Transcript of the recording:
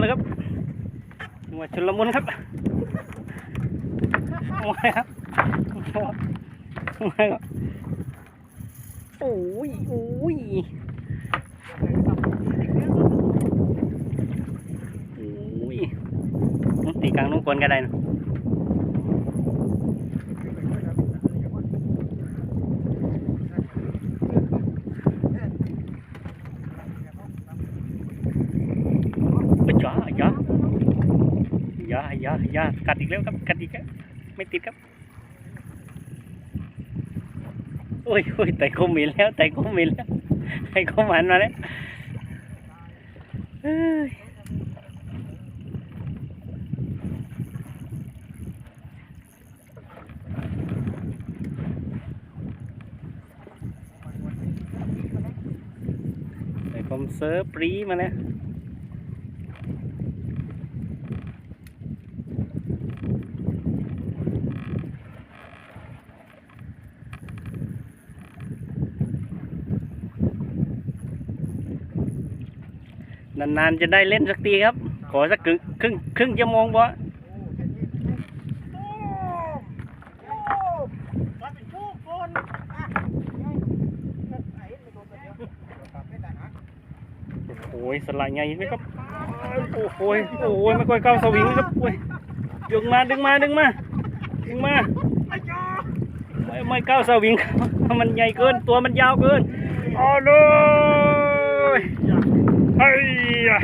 เลยครับมัวชุลมุนครับมัวครับมัวครับโอ้ยโอ้ยโอ้ยตีกลางนุ่งกลก็ได้นะไปจ้าจ้าอย่าอย่าอย่ากัดอีกแล้วครับกัดอีกแล้วไม่ติดครับโอ้ยโอ้ยไต่โคมินแล้วไต่โคมินแล้วไต่โคมันมาแล้วเอ้ยไต่คมเซิร์ฟปรีมาแล้ว นานๆจะได้เล่นสักทีครับ ขอสักครึ่งครึ่งครึ่งชั่วโมงพอโอ้ยสลายไงไหมครับโอ้โหยโอ้โหยไม่ค่อยเข้าสวิงครับโอ้ยดึงมาดึงมาดึงมาดึงมาไม่ไม่เข้าสวิงครับมันใหญ่เกินตัวมันยาวเกินเอเลยเฮ้ย น